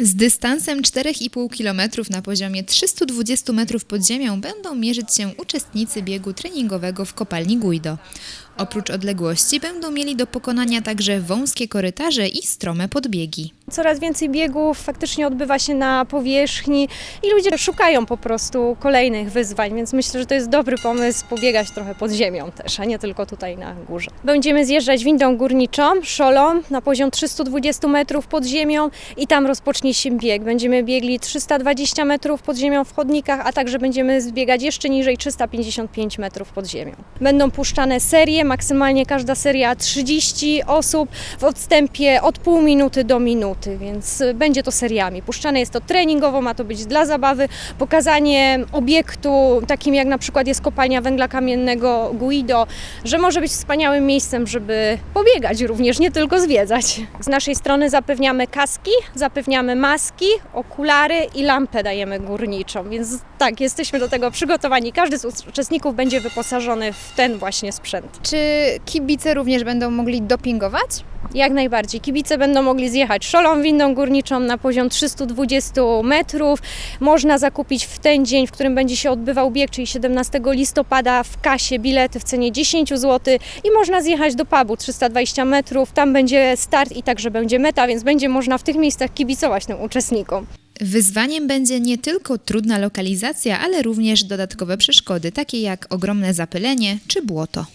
Z dystansem 4,5 km na poziomie 320 metrów pod ziemią będą mierzyć się uczestnicy biegu treningowego w kopalni Guido. Oprócz odległości będą mieli do pokonania także wąskie korytarze i strome podbiegi. Coraz więcej biegów faktycznie odbywa się na powierzchni i ludzie szukają po prostu kolejnych wyzwań, więc myślę, że to jest dobry pomysł pobiegać trochę pod ziemią też, a nie tylko tutaj na górze. Będziemy zjeżdżać windą górniczą, szolą na poziom 320 metrów pod ziemią i tam rozpocznie się bieg. Będziemy biegli 320 metrów pod ziemią w chodnikach, a także będziemy zbiegać jeszcze niżej 355 metrów pod ziemią. Będą puszczane serie, maksymalnie każda seria 30 osób w odstępie od pół minuty do minuty, więc y, będzie to seriami. Puszczane jest to treningowo, ma to być dla zabawy, pokazanie obiektu, takim jak na przykład jest kopalnia węgla kamiennego Guido, że może być wspaniałym miejscem, żeby pobiegać również, nie tylko zwiedzać. Z naszej strony zapewniamy kaski, zapewniamy maski, okulary i lampę dajemy górniczą, więc tak, jesteśmy do tego przygotowani. Każdy z uczestników będzie wyposażony w ten właśnie sprzęt. Czy kibice również będą mogli dopingować? Jak najbardziej. Kibice będą mogli zjechać szolą windą górniczą na poziom 320 metrów. Można zakupić w ten dzień, w którym będzie się odbywał bieg, czyli 17 listopada w kasie bilety w cenie 10 zł i można zjechać do pubu 320 metrów. Tam będzie start i także będzie meta, więc będzie można w tych miejscach kibicować tym uczestnikom. Wyzwaniem będzie nie tylko trudna lokalizacja, ale również dodatkowe przeszkody, takie jak ogromne zapylenie czy błoto.